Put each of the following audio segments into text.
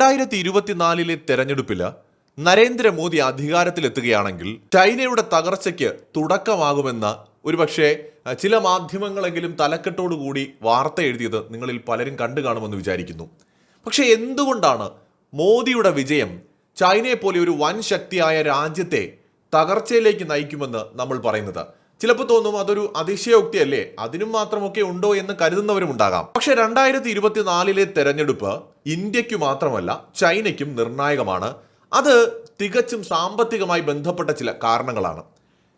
രണ്ടായിരത്തി ഇരുപത്തിനാലിലെ തെരഞ്ഞെടുപ്പിൽ നരേന്ദ്രമോദി അധികാരത്തിലെത്തുകയാണെങ്കിൽ ചൈനയുടെ തകർച്ചയ്ക്ക് തുടക്കമാകുമെന്ന ഒരുപക്ഷെ ചില മാധ്യമങ്ങളെങ്കിലും തലക്കെട്ടോടുകൂടി വാർത്ത എഴുതിയത് നിങ്ങളിൽ പലരും കണ്ടു കാണുമെന്ന് വിചാരിക്കുന്നു. പക്ഷേ എന്തുകൊണ്ടാണ് മോദിയുടെ വിജയം ചൈനയെ പോലെ ഒരു വൻ ശക്തിയായ രാജ്യത്തെ തകർച്ചയിലേക്ക് നയിക്കുമെന്ന് നമ്മൾ പറയുന്നത്? ചിലപ്പോൾ തോന്നും അതൊരു അതിശയോക്തി അതിശയോക്തിയല്ലേ? അതിനും മാത്രമൊക്കെ ഉണ്ടോ എന്ന് കരുതുന്നവരും ഉണ്ടാകാം പക്ഷെ രണ്ടായിരത്തി ഇരുപത്തിനാലിലെ തെരഞ്ഞെടുപ്പ് ഇന്ത്യയ്ക്ക് മാത്രമല്ല ചൈനയ്ക്കും നിർണായകമാണ്. അത് തികച്ചും സാമ്പത്തികമായി ബന്ധപ്പെട്ട ചില കാരണങ്ങളാണ്.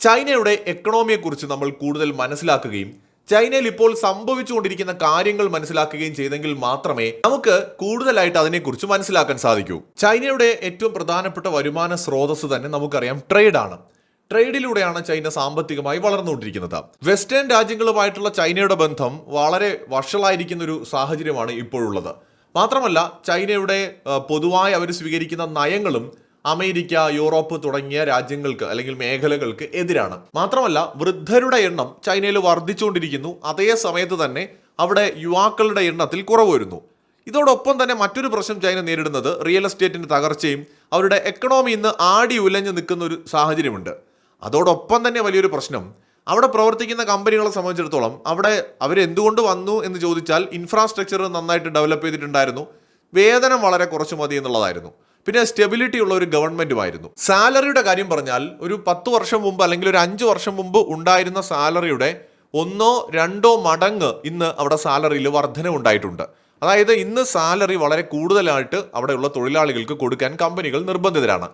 ചൈനയുടെ എക്കണോമിയെക്കുറിച്ച് നമ്മൾ കൂടുതൽ മനസ്സിലാക്കുകയും ചൈനയിൽ ഇപ്പോൾ സംഭവിച്ചുകൊണ്ടിരിക്കുന്ന കാര്യങ്ങൾ മനസ്സിലാക്കുകയും ചെയ്തെങ്കിൽ മാത്രമേ നമുക്ക് കൂടുതലായിട്ട് അതിനെക്കുറിച്ച് മനസ്സിലാക്കാൻ സാധിക്കൂ. ചൈനയുടെ ഏറ്റവും പ്രധാനപ്പെട്ട വരുമാന സ്രോതസ് തന്നെ നമുക്കറിയാം ട്രേഡാണ്. ട്രേഡിലൂടെയാണ് ചൈന സാമ്പത്തികമായി വളർന്നുകൊണ്ടിരിക്കുന്നത്. വെസ്റ്റേൺ രാജ്യങ്ങളുമായിട്ടുള്ള ചൈനയുടെ ബന്ധം വളരെ വഷളായിരിക്കുന്ന ഒരു സാഹചര്യമാണ് ഇപ്പോഴുള്ളത്. മാത്രമല്ല ചൈനയുടെ പൊതുവായി അവർ സ്വീകരിക്കുന്ന നയങ്ങളും അമേരിക്ക യൂറോപ്പ് തുടങ്ങിയ രാജ്യങ്ങൾക്ക് അല്ലെങ്കിൽ മേഖലകൾക്ക് എതിരാണ്. മാത്രമല്ല വൃദ്ധരുടെ എണ്ണം ചൈനയിൽ വർദ്ധിച്ചുകൊണ്ടിരിക്കുന്നു. അതേ സമയത്ത് തന്നെ അവിടെ യുവാക്കളുടെ എണ്ണത്തിൽ കുറവ് വരുന്നു. ഇതോടൊപ്പം തന്നെ മറ്റൊരു പ്രശ്നം ചൈന നേരിടുന്നത് റിയൽ എസ്റ്റേറ്റിന്റെ തകർച്ചയും അവരുടെ എക്കണോമി ഇന്ന് ആടി ഉലഞ്ഞു നിൽക്കുന്ന ഒരു സാഹചര്യമുണ്ട്. അതോടൊപ്പം തന്നെ വലിയൊരു പ്രശ്നം അവിടെ പ്രവർത്തിക്കുന്ന കമ്പനികളെ സംബന്ധിച്ചിടത്തോളം അവിടെ അവർ എന്തുകൊണ്ട് വന്നു എന്ന് ചോദിച്ചാൽ ഇൻഫ്രാസ്ട്രക്ചർ നന്നായിട്ട് ഡെവലപ്പ് ചെയ്തിട്ടുണ്ടായിരുന്നു. വേതനം വളരെ കുറച്ച് മതി എന്നുള്ളതായിരുന്നു. പിന്നെ സ്റ്റെബിലിറ്റി ഉള്ള ഒരു ഗവൺമെന്റുമായിരുന്നു സാലറിയുടെ കാര്യം പറഞ്ഞാൽ ഒരു പത്ത് വർഷം മുമ്പ് അല്ലെങ്കിൽ ഒരു അഞ്ച് വർഷം മുമ്പ് ഉണ്ടായിരുന്ന സാലറിയുടെ ഒന്നോ രണ്ടോ മടങ്ങ് ഇന്ന് അവിടെ സാലറിയിൽ വർധന ഉണ്ടായിട്ടുണ്ട്. അതായത് ഇന്ന് സാലറി വളരെ കൂടുതലായിട്ട് അവിടെയുള്ള തൊഴിലാളികൾക്ക് കൊടുക്കാൻ കമ്പനികൾ നിർബന്ധിതരാണ്.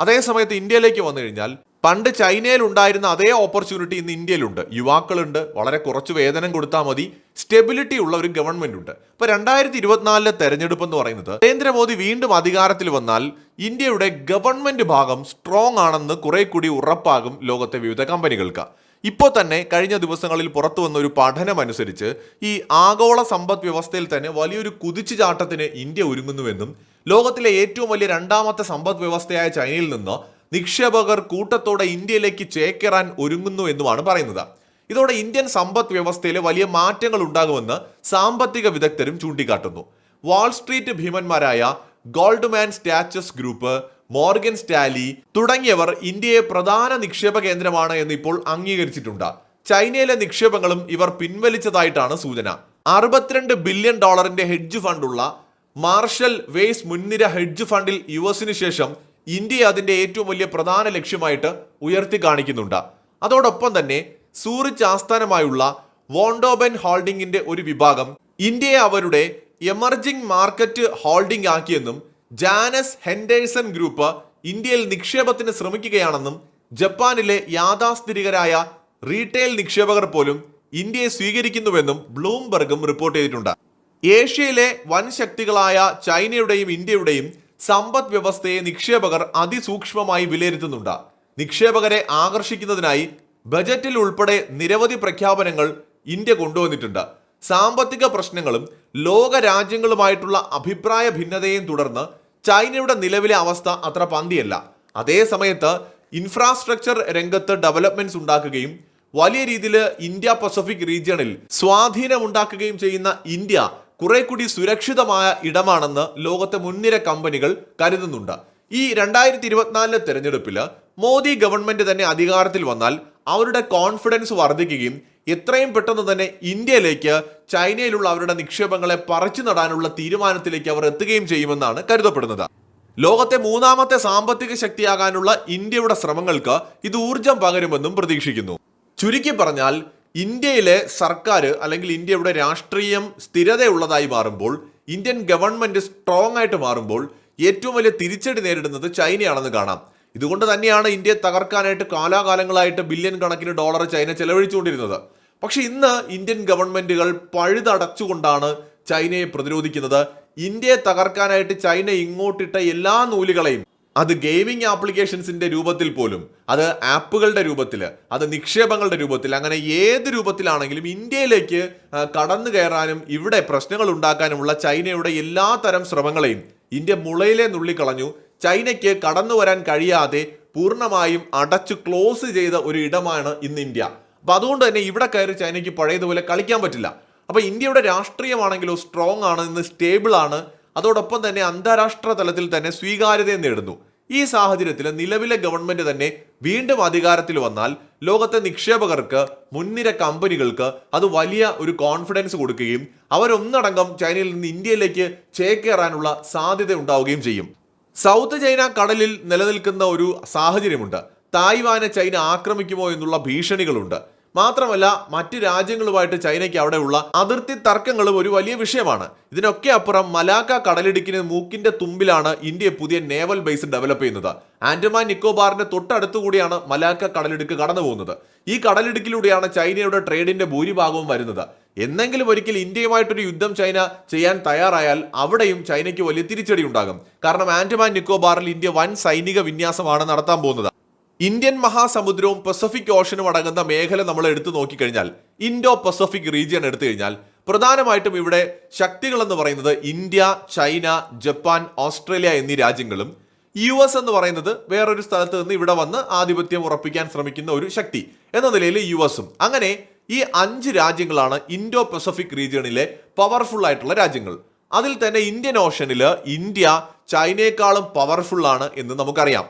അതേ സമയത്ത് ഇന്ത്യയിലേക്ക് വന്നു കഴിഞ്ഞാൽ പണ്ട് ചൈനയിൽ ഉണ്ടായിരുന്ന അതേ ഓപ്പർച്യൂണിറ്റി ഇന്ന് ഇന്ത്യയിലുണ്ട്. യുവാക്കളുണ്ട്. വളരെ കുറച്ച് വേതനം കൊടുത്താൽ മതി. സ്റ്റെബിലിറ്റി ഉള്ള ഒരു ഗവൺമെന്റ് ഉണ്ട്. ഇപ്പൊ രണ്ടായിരത്തി ഇരുപത്തിനാലിലെ തെരഞ്ഞെടുപ്പ് എന്ന് പറയുന്നത് നരേന്ദ്രമോദി വീണ്ടും അധികാരത്തിൽ വന്നാൽ ഇന്ത്യയുടെ ഗവൺമെന്റ് ഭാഗം സ്ട്രോങ് ആണെന്ന് കുറെ കൂടി ഉറപ്പാകും ലോകത്തെ വിവിധ കമ്പനികൾക്ക് ഇപ്പോൾ തന്നെ കഴിഞ്ഞ ദിവസങ്ങളിൽ പുറത്തു വന്ന ഒരു പഠനമനുസരിച്ച് ഈ ആഗോള സമ്പദ് വ്യവസ്ഥയിൽ തന്നെ വലിയൊരു കുതിച്ചുചാട്ടത്തിന് ഇന്ത്യ ഒരുങ്ങുന്നുവെന്നും ലോകത്തിലെ ഏറ്റവും വലിയ രണ്ടാമത്തെ സമ്പദ് വ്യവസ്ഥയായ ചൈനയിൽ നിന്ന് നിക്ഷേപകർ കൂട്ടത്തോടെ ഇന്ത്യയിലേക്ക് ചേക്കേറാൻ ഒരുങ്ങുന്നു എന്നുമാണ് പറയുന്നത്. ഇതോടെ ഇന്ത്യൻ സമ്പദ് വ്യവസ്ഥയിലെ വലിയ മാറ്റങ്ങൾ ഉണ്ടാകുമെന്ന് സാമ്പത്തിക വിദഗ്ധരും ചൂണ്ടിക്കാട്ടുന്നു. വാൾസ്ട്രീറ്റ് ഭീമന്മാരായ ഗോൾഡ്മാൻ സ്റ്റാച്ചസ് ഗ്രൂപ്പ് മോർഗൻ സ്റ്റാലി തുടങ്ങിയവർ ഇന്ത്യയെ പ്രധാന നിക്ഷേപ കേന്ദ്രമാണ് എന്ന് ഇപ്പോൾ അംഗീകരിച്ചിട്ടുണ്ട്. ചൈനയിലെ നിക്ഷേപങ്ങളും ഇവർ പിൻവലിച്ചതായിട്ടാണ് സൂചന. അറുപത്തിരണ്ട് ബില്യൺ ഡോളറിന്റെ ഹെഡ്ജ് ഫണ്ടുള്ള മാർഷൽ വേസ് മുൻനിര ഹെഡ്ജ് ഫണ്ടിൽ യു എസിന് ശേഷം ഇന്ത്യ അതിന്റെ ഏറ്റവും വലിയ പ്രധാന ലക്ഷ്യമായിട്ട് ഉയർത്തി കാണിക്കുന്നുണ്ട്. അതോടൊപ്പം തന്നെ സൂറിച്ച് ആസ്ഥാനമായുള്ള വോണ്ടോബൻ ഹോൾഡിംഗിന്റെ ഒരു വിഭാഗം ഇന്ത്യയെ അവരുടെ എമർജിംഗ് മാർക്കറ്റ് ഹോൾഡിംഗ് ആക്കിയെന്നും ജാനസ് ഹെൻഡേഴ്സൺ ഗ്രൂപ്പ് ഇന്ത്യയിൽ നിക്ഷേപത്തിന് ശ്രമിക്കുകയാണെന്നും ജപ്പാനിലെ യാഥാസ്ഥിതികരായ റീറ്റെയിൽ നിക്ഷേപകർ പോലും ഇന്ത്യയെ സ്വീകരിക്കുന്നുവെന്നും ബ്ലൂംബർഗും റിപ്പോർട്ട് ചെയ്തിട്ടുണ്ട്. ഏഷ്യയിലെ വൻ ശക്തികളായ ചൈനയുടെയും ഇന്ത്യയുടെയും സമ്പദ് വ്യവസ്ഥയെ നിക്ഷേപകർ അതിസൂക്ഷ്മമായി വിലയിരുത്തുന്നുണ്ട്. നിക്ഷേപകരെ ആകർഷിക്കുന്നതിനായി ബജറ്റിൽ ഉൾപ്പെടെ നിരവധി പ്രഖ്യാപനങ്ങൾ ഇന്ത്യ കൊണ്ടുവന്നിട്ടുണ്ട്. സാമ്പത്തിക പ്രശ്നങ്ങളും ലോക രാജ്യങ്ങളുമായിട്ടുള്ള അഭിപ്രായ ഭിന്നതയും തുടർന്ന് ചൈനയുടെ നിലവിലെ അവസ്ഥ അത്ര പന്തിയല്ല. അതേ സമയത്ത് ഇൻഫ്രാസ്ട്രക്ചർ രംഗത്ത് ഡെവലപ്മെന്റ്സ് ഉണ്ടാക്കുകയും വലിയ രീതിയിൽ ഇന്ത്യ പസഫിക് റീജിയണിൽ സ്വാധീനം സ്വാധീനമുണ്ടാക്കുകയും ചെയ്യുന്ന ഇന്ത്യ കുറെ കൂടി സുരക്ഷിതമായ ഇടമാണെന്ന് ലോകത്തെ മുൻനിര കമ്പനികൾ കരുതുന്നുണ്ട്. ഈ രണ്ടായിരത്തി ഇരുപത്തിനാലിലെ തെരഞ്ഞെടുപ്പിൽ മോദി ഗവൺമെന്റ് തന്നെ അധികാരത്തിൽ വന്നാൽ അവരുടെ കോൺഫിഡൻസ് വർദ്ധിക്കുകയും എത്രയും പെട്ടെന്ന് തന്നെ ഇന്ത്യയിലേക്ക് ചൈനയിലുള്ള അവരുടെ നിക്ഷേപങ്ങളെ പറിച്ചു നടാനുള്ള തീരുമാനത്തിലേക്ക് അവർ എത്തുകയും ചെയ്യുമെന്നാണ് കരുതപ്പെടുന്നത്. ലോകത്തെ മൂന്നാമത്തെ സാമ്പത്തിക ശക്തിയാകാനുള്ള ഇന്ത്യയുടെ ശ്രമങ്ങൾക്ക് ഇത് ഊർജം പകരുമെന്നും പ്രതീക്ഷിക്കുന്നു. ചുരുക്കി പറഞ്ഞാൽ ഇന്ത്യയിലെ സർക്കാർ അല്ലെങ്കിൽ ഇന്ത്യയുടെ രാഷ്ട്രീയം സ്ഥിരതയുള്ളതായി മാറുമ്പോൾ ഇന്ത്യൻ ഗവൺമെന്റ് സ്ട്രോങ് ആയിട്ട് മാറുമ്പോൾ ഏറ്റവും വലിയ തിരിച്ചടി നേരിടുന്നത് ചൈനയാണെന്ന് കാണാം. ഇതുകൊണ്ട് തന്നെയാണ് ഇന്ത്യയെ തകർക്കാനായിട്ട് കാലാകാലങ്ങളായിട്ട് ബില്യൺ കണക്കിന് ഡോളർ ചൈന ചെലവഴിച്ചുകൊണ്ടിരുന്നത്. പക്ഷെ ഇന്ന് ഇന്ത്യൻ ഗവൺമെന്റുകൾ പഴുതടച്ചുകൊണ്ടാണ് ചൈനയെ പ്രതിരോധിക്കുന്നത്. ഇന്ത്യയെ തകർക്കാനായിട്ട് ചൈന ഇങ്ങോട്ടിട്ട എല്ലാ നൂലുകളെയും അത് ഗെയിമിംഗ് ആപ്ലിക്കേഷൻസിന്റെ രൂപത്തിൽ പോലും അത് ആപ്പുകളുടെ രൂപത്തിൽ അത് നിക്ഷേപങ്ങളുടെ രൂപത്തിൽ അങ്ങനെ ഏത് രൂപത്തിലാണെങ്കിലും ഇന്ത്യയിലേക്ക് കടന്നു കയറാനും ഇവിടെ പ്രശ്നങ്ങൾ ഉണ്ടാക്കാനുമുള്ള ചൈനയുടെ എല്ലാ തരം ശ്രമങ്ങളെയും ഇന്ത്യ മുളയിലെ നുള്ളിക്കളഞ്ഞു. ചൈനയ്ക്ക് കടന്നു വരാൻ കഴിയാതെ പൂർണമായും അടച്ചു ക്ലോസ് ചെയ്ത ഒരു ഇടമാണ് ഇന്ന് ഇന്ത്യ. അപ്പൊ അതുകൊണ്ട് തന്നെ ഇവിടെ കയറി ചൈനയ്ക്ക് പഴയതുപോലെ കളിക്കാൻ പറ്റില്ല. അപ്പൊ ഇന്ത്യയുടെ രാഷ്ട്രീയമാണെങ്കിലോ സ്ട്രോങ് ആണ് ഇന്ന് സ്റ്റേബിൾ ആണ്. അതോടൊപ്പം തന്നെ അന്താരാഷ്ട്ര തലത്തിൽ തന്നെ സ്വീകാര്യതയും നേടുന്നു. ഈ സാഹചര്യത്തിൽ നിലവിലെ ഗവൺമെന്റ് തന്നെ വീണ്ടും അധികാരത്തിൽ വന്നാൽ ലോകത്തെ നിക്ഷേപകർക്ക് മുൻനിര കമ്പനികൾക്ക് അത് വലിയ ഒരു കോൺഫിഡൻസ് കൊടുക്കുകയും അവരൊന്നടങ്കം ചൈനയിൽ നിന്ന് ഇന്ത്യയിലേക്ക് ചേക്കേറാനുള്ള സാധ്യത ഉണ്ടാവുകയും ചെയ്യും. സൗത്ത് ചൈന കടലിൽ നിലനിൽക്കുന്ന ഒരു സാഹചര്യമുണ്ട്. തായ്വാനെ ചൈന ആക്രമിക്കുമോ എന്നുള്ള ഭീഷണികളുണ്ട്. മാത്രമല്ല മറ്റ് രാജ്യങ്ങളുമായിട്ട് ചൈനയ്ക്ക് അവിടെയുള്ള അതിർത്തി തർക്കങ്ങളും ഒരു വലിയ വിഷയമാണ്. ഇതിനൊക്കെ അപ്പുറം മലാക്ക കടലിടുക്കിന് മൂക്കിന്റെ തുമ്പിലാണ് ഇന്ത്യ പുതിയ നേവൽ ബേസ് ഡെവലപ്പ് ചെയ്യുന്നത്. ആൻഡമാൻ നിക്കോബാറിന്റെ തൊട്ടടുത്തു കൂടിയാണ് മലാക്ക കടലിടുക്ക് കടന്നു പോകുന്നത് ഈ കടലിടുക്കിലൂടെയാണ് ചൈനയുടെ ട്രേഡിന്റെ ഭൂരിഭാഗവും വരുന്നത്. എന്നെങ്കിലും ഒരിക്കൽ ഇന്ത്യയുമായിട്ടൊരു യുദ്ധം ചൈന ചെയ്യാൻ തയ്യാറായാൽ അവിടെയും ചൈനയ്ക്ക് വലിയ തിരിച്ചടി ഉണ്ടാകും. കാരണം ആൻഡമാൻ നിക്കോബാറിൽ ഇന്ത്യ വൻ സൈനിക വിന്യാസമാണ് നടത്താൻ പോകുന്നത്. ഇന്ത്യൻ മഹാസമുദ്രവും പസഫിക് ഓഷനും അടങ്ങുന്ന മേഖല നമ്മൾ എടുത്തു നോക്കിക്കഴിഞ്ഞാൽ ഇൻഡോ പസഫിക് റീജിയൻ എടുത്തു കഴിഞ്ഞാൽ പ്രധാനമായിട്ടും ഇവിടെ ശക്തികൾ എന്ന് പറയുന്നത് ഇന്ത്യ ചൈന ജപ്പാൻ ഓസ്ട്രേലിയ എന്നീ രാജ്യങ്ങളും യു എസ് എന്ന് പറയുന്നത് വേറൊരു സ്ഥലത്ത് നിന്ന് ഇവിടെ വന്ന് ആധിപത്യം ഉറപ്പിക്കാൻ ശ്രമിക്കുന്ന ഒരു ശക്തി എന്ന നിലയിൽ യു എസും. അങ്ങനെ ഈ അഞ്ച് രാജ്യങ്ങളാണ് ഇൻഡോ പസഫിക് റീജിയണിലെ പവർഫുൾ ആയിട്ടുള്ള രാജ്യങ്ങൾ. അതിൽ തന്നെ ഇന്ത്യൻ ഓഷനിൽ ഇന്ത്യ ചൈനയെക്കാളും പവർഫുൾ ആണ് എന്ന് നമുക്കറിയാം.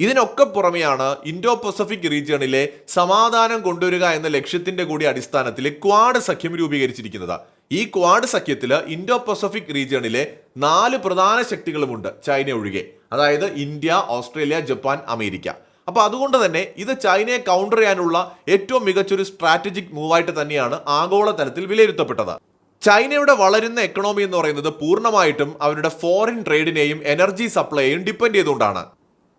ഇതിനൊക്കെ പുറമെയാണ് ഇൻഡോ പസഫിക് റീജിയണിലെ സമാധാനം കൊണ്ടുവരിക എന്ന ലക്ഷ്യത്തിന്റെ കൂടി അടിസ്ഥാനത്തിൽ ക്വാഡ് സഖ്യം രൂപീകരിച്ചിരിക്കുന്നത്. ഈ ക്വാഡ് സഖ്യത്തിൽ ഇൻഡോ പസഫിക് റീജിയണിലെ നാല് പ്രധാന ശക്തികളുമുണ്ട് ചൈന ഒഴികെ അതായത് ഇന്ത്യ ഓസ്ട്രേലിയ ജപ്പാൻ അമേരിക്ക. അപ്പൊ അതുകൊണ്ട് തന്നെ ഇത് ചൈനയെ കൗണ്ടർ ചെയ്യാനുള്ള ഏറ്റവും മികച്ചൊരു സ്ട്രാറ്റജിക് മൂവായിട്ട് തന്നെയാണ് ആഗോളതലത്തിൽ വിലയിരുത്തപ്പെട്ടത്. ചൈനയുടെ വളരുന്ന എക്കണോമി എന്ന് പറയുന്നത് പൂർണമായിട്ടും അവരുടെ ഫോറിൻ ട്രേഡിനെയും എനർജി സപ്ലൈയെയും ഡിപ്പെൻഡ് ചെയ്തുകൊണ്ടാണ്.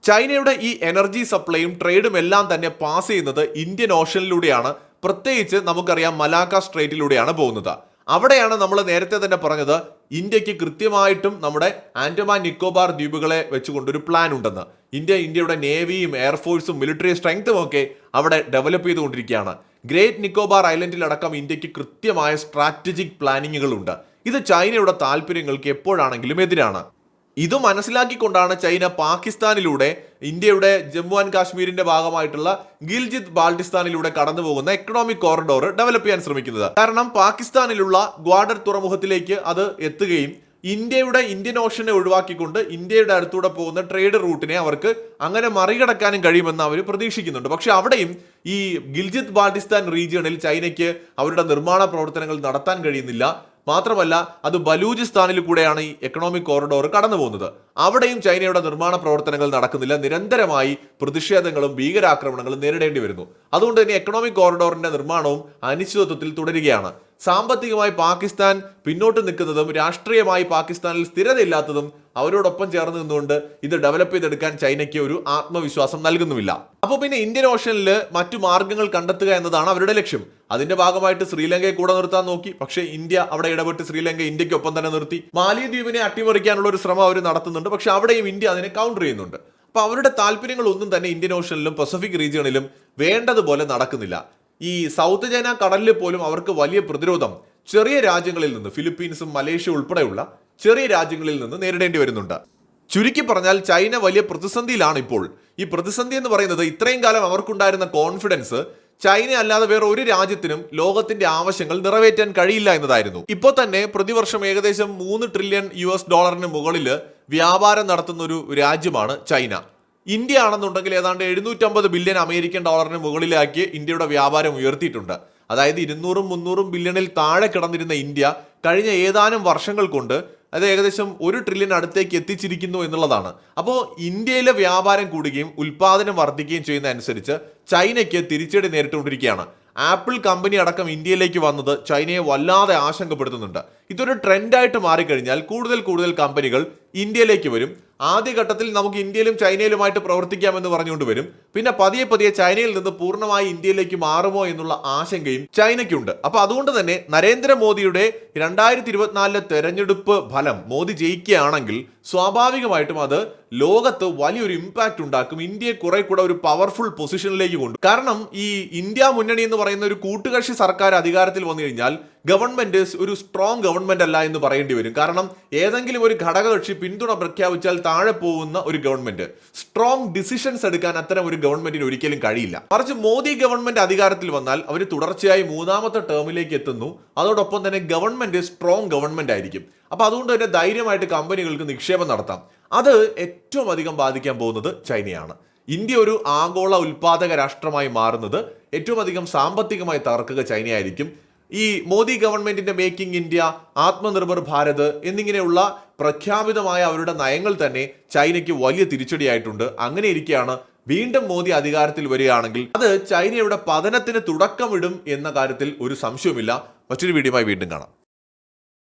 ചൈനയുടെ ഈ എനർജി സപ്ലൈയും ട്രേഡും എല്ലാം തന്നെ പാസ് ചെയ്യുന്നത് ഇന്ത്യൻ ഓഷനിലൂടെയാണ് പ്രത്യേകിച്ച് നമുക്കറിയാം മലാക്ക സ്ട്രേറ്റിലൂടെയാണ് പോകുന്നത്. അവിടെയാണ് നമ്മൾ നേരത്തെ തന്നെ പറഞ്ഞത് ഇന്ത്യയ്ക്ക് കൃത്യമായിട്ടും നമ്മുടെ ആൻഡമാൻ നിക്കോബാർ ദ്വീപുകളെ വെച്ചുകൊണ്ട് ഒരു പ്ലാൻ ഉണ്ടെന്ന്. ഇന്ത്യ ഇന്ത്യയുടെ നേവിയും എയർഫോഴ്സും മിലിറ്ററി സ്ട്രെങ്ത്തും ഒക്കെ അവിടെ ഡെവലപ്പ് ചെയ്തുകൊണ്ടിരിക്കുകയാണ്. ഗ്രേറ്റ് നിക്കോബാർ ഐലൻഡിലടക്കം ഇന്ത്യയ്ക്ക് കൃത്യമായ സ്ട്രാറ്റജിക് പ്ലാനിങ്ങുകളുണ്ട് ഇത് ചൈനയുടെ താല്പര്യങ്ങൾക്ക് എപ്പോഴാണെങ്കിലും എതിരാണ്. ഇത് മനസ്സിലാക്കിക്കൊണ്ടാണ് ചൈന പാകിസ്ഥാനിലൂടെ ഇന്ത്യയുടെ ജമ്മു ആൻഡ് കാശ്മീരിന്റെ ഭാഗമായിട്ടുള്ള ഗിൽജിത്ത് ബാൾട്ടിസ്ഥാനിലൂടെ കടന്നു പോകുന്ന എക്കണോമിക് കോറിഡോർ ഡെവലപ്പ് ചെയ്യാൻ ശ്രമിക്കുന്നത്. കാരണം പാകിസ്ഥാനിലുള്ള ഗ്വാഡർ തുറമുഖത്തിലേക്ക് അത് എത്തുകയും ഇന്ത്യയുടെ ഇന്ത്യൻ ഓഷനെ ഒഴിവാക്കിക്കൊണ്ട് ഇന്ത്യയുടെ അടുത്തൂടെ പോകുന്ന ട്രേഡ് റൂട്ടിനെ അവർക്ക് അങ്ങനെ മറികടക്കാനും കഴിയുമെന്ന് അവർ പ്രതീക്ഷിക്കുന്നുണ്ട്. പക്ഷെ അവിടെയും ഈ ഗിൽജിത്ത് ബാൾട്ടിസ്ഥാൻ റീജിയണിൽ ചൈനയ്ക്ക് അവരുടെ നിർമ്മാണ പ്രവർത്തനങ്ങൾ നടത്താൻ കഴിയുന്നില്ല. മാത്രമല്ല അത് ബലൂചിസ്ഥാനിൽ കൂടെയാണ് ഈ എക്കണോമിക് കോറിഡോർ കടന്നു പോകുന്നത് അവിടെയും ചൈനയുടെ നിർമ്മാണ പ്രവർത്തനങ്ങൾ നടക്കുന്നില്ല. നിരന്തരമായി പ്രതിഷേധങ്ങളും ഭീകരാക്രമണങ്ങളും നേരിടേണ്ടി വരുന്നു. അതുകൊണ്ട് തന്നെ എക്കണോമിക് കോറിഡോറിന്റെ നിർമ്മാണവും അനിശ്ചിതത്വത്തിൽ തുടരുകയാണ്. സാമ്പത്തികമായി പാകിസ്ഥാൻ പിന്നോട്ട് നിൽക്കുന്നതും രാഷ്ട്രീയമായി പാകിസ്ഥാനിൽ സ്ഥിരതയില്ലാത്തതും അവരോടൊപ്പം ചേർന്ന് നിന്നുകൊണ്ട് ഇത് ഡെവലപ്പ് ചെയ്തെടുക്കാൻ ചൈനയ്ക്ക് ഒരു ആത്മവിശ്വാസം നൽകുന്നുമില്ല. അപ്പോൾ പിന്നെ ഇന്ത്യൻ ഓഷനിൽ മറ്റു മാർഗങ്ങൾ കണ്ടെത്തുക എന്നതാണ് അവരുടെ ലക്ഷ്യം. അതിന്റെ ഭാഗമായിട്ട് ശ്രീലങ്കയെ കൂടെ നിർത്താൻ നോക്കി. പക്ഷേ ഇന്ത്യ അവിടെ ഇടപെട്ട് ശ്രീലങ്ക ഇന്ത്യക്കൊപ്പം തന്നെ നിർത്തി. മാലിദ്വീപിനെ അട്ടിമറിക്കാനുള്ള ഒരു ശ്രമം അവർ നടത്തുന്നുണ്ട്. പക്ഷെ അവിടെയും ഇന്ത്യ അതിനെ കൗണ്ടർ ചെയ്യുന്നുണ്ട്. അപ്പൊ അവരുടെ താല്പര്യങ്ങൾ ഒന്നും തന്നെ ഇന്ത്യൻ ഓഷനിലും പസഫിക് റീജിയണിലും വേണ്ടതുപോലെ നടക്കുന്നില്ല. ഈ സൗത്ത് ചൈന കടലിൽ പോലും അവർക്ക് വലിയ പ്രതിരോധം ചെറിയ രാജ്യങ്ങളിൽ നിന്ന് ഫിലിപ്പീൻസും മലേഷ്യ ഉൾപ്പെടെയുള്ള ചെറിയ രാജ്യങ്ങളിൽ നിന്ന് നേരിടേണ്ടി വരുന്നുണ്ട്. ചുരുക്കി പറഞ്ഞാൽ ചൈന വലിയ പ്രതിസന്ധിയിലാണ് ഇപ്പോൾ. ഈ പ്രതിസന്ധി എന്ന് പറയുന്നത് ഇത്രയും കാലം അവർക്കുണ്ടായിരുന്ന കോൺഫിഡൻസ് ചൈന അല്ലാതെ വേറെ ഒരു രാജ്യത്തിനും ലോകത്തിന്റെ ആവശ്യങ്ങൾ നിറവേറ്റാൻ കഴിയില്ല എന്നതായിരുന്നു. ഇപ്പോൾ തന്നെ പ്രതിവർഷം ഏകദേശം മൂന്ന് ട്രില്യൺ യു ഡോളറിന് മുകളിൽ വ്യാപാരം നടത്തുന്ന ഒരു രാജ്യമാണ് ചൈന. ഇന്ത്യ ആണെന്നുണ്ടെങ്കിൽ ഏതാണ്ട് എഴുന്നൂറ്റമ്പത് ബില്യൺ അമേരിക്കൻ ഡോളറിന് മുകളിലാക്കി ഇന്ത്യയുടെ വ്യാപാരം ഉയർത്തിയിട്ടുണ്ട്. അതായത് ഇരുന്നൂറും മുന്നൂറും ബില്യണിൽ താഴെ കിടന്നിരുന്ന ഇന്ത്യ കഴിഞ്ഞ ഏതാനും വർഷങ്ങൾ കൊണ്ട് അത് ഏകദേശം ഒരു ട്രില്യൺ അടുത്തേക്ക് എത്തിച്ചിരിക്കുന്നു എന്നുള്ളതാണ്. അപ്പോൾ ഇന്ത്യയിലെ വ്യാപാരം കൂടുകയും ഉൽപാദനം വർദ്ധിക്കുകയും ചെയ്യുന്ന അനുസരിച്ച് ചൈനയ്ക്ക് തിരിച്ചടി നേരിട്ടുകൊണ്ടിരിക്കുകയാണ്. ആപ്പിൾ കമ്പനി അടക്കം ഇന്ത്യയിലേക്ക് വന്നത് ചൈനയെ വല്ലാതെ ആശങ്കപ്പെടുത്തുന്നുണ്ട്. ഇതൊരു ട്രെൻഡായിട്ട് മാറിക്കഴിഞ്ഞാൽ കൂടുതൽ കൂടുതൽ കമ്പനികൾ ഇന്ത്യയിലേക്ക് വരും. ആദ്യഘട്ടത്തിൽ നമുക്ക് ഇന്ത്യയിലും ചൈനയിലുമായിട്ട് പ്രവർത്തിക്കാമെന്ന് പറഞ്ഞുകൊണ്ട് വരും. പിന്നെ പതിയെ പതിയെ ചൈനയിൽ നിന്ന് പൂർണമായി ഇന്ത്യയിലേക്ക് മാറുമോ എന്നുള്ള ആശങ്കയും ചൈനയ്ക്കുണ്ട്. അപ്പൊ അതുകൊണ്ട് തന്നെ നരേന്ദ്രമോദിയുടെ രണ്ടായിരത്തി ഇരുപത്തിനാലിലെ തെരഞ്ഞെടുപ്പ് ഫലം മോദി ജയിക്കുകയാണെങ്കിൽ സ്വാഭാവികമായിട്ടും അത് ലോകത്ത് വലിയൊരു ഇമ്പാക്റ്റ് ഉണ്ടാക്കും. ഇന്ത്യയെ കുറെ കൂടെ ഒരു പവർഫുൾ പൊസിഷനിലേക്ക് കൊണ്ടു. കാരണം ഈ ഇന്ത്യ മുന്നണി എന്ന് പറയുന്ന ഒരു കൂട്ടുകക്ഷി സർക്കാർ അധികാരത്തിൽ വന്നു കഴിഞ്ഞാൽ ഗവൺമെന്റ് ഒരു സ്ട്രോങ് ഗവൺമെന്റ് അല്ല എന്ന് പറയേണ്ടി വരും. കാരണം ഏതെങ്കിലും ഒരു ഘടകകക്ഷി പിന്തുണ പ്രഖ്യാപിച്ചാൽ താഴെ പോകുന്ന ഒരു ഗവൺമെന്റ്. സ്ട്രോങ് ഡിസിഷൻസ് എടുക്കാൻ അത്തരം ഒരു ഗവൺമെന്റിന് ഒരിക്കലും കഴിയില്ല. മറിച്ച് മോദി ഗവൺമെന്റ് അധികാരത്തിൽ വന്നാൽ അവർ തുടർച്ചയായി മൂന്നാമത്തെ ടേമിലേക്ക് എത്തുന്നു. അതോടൊപ്പം തന്നെ ഗവൺമെന്റ് സ്ട്രോങ് ഗവൺമെന്റ് ആയിരിക്കും. അപ്പോൾ അതുകൊണ്ട് തന്നെ ധൈര്യമായിട്ട് കമ്പനികൾക്ക് നിക്ഷേപം നടത്താം. അത് ഏറ്റവും അധികം ബാധിക്കാൻ പോകുന്നത് ചൈനയാണ്. ഇന്ത്യ ഒരു ആഗോള ഉൽപാദക രാഷ്ട്രമായി മാറുന്നത് ഏറ്റവും അധികം സാമ്പത്തികമായി തകർക്കുക ചൈനയായിരിക്കും. ഈ മോദി ഗവൺമെന്റിന്റെ മേക്കിംഗ് ഇന്ത്യ ആത്മനിർഭർ ഭാരത് എന്നിങ്ങനെയുള്ള പ്രഖ്യാപിതമായ അവരുടെ നയങ്ങൾ തന്നെ ചൈനയ്ക്ക് വലിയ തിരിച്ചടിയായിട്ടുണ്ട്. അങ്ങനെ ഇരിക്കെയാണ് വീണ്ടും മോദി അധികാരത്തിൽ വരികയാണെങ്കിൽ അത് ചൈനയുടെ പതനത്തിന് തുടക്കമിടും എന്ന കാര്യത്തിൽ ഒരു സംശയവുമില്ല. മറ്റൊരു വീഡിയോയുമായി വീണ്ടും കാണാം.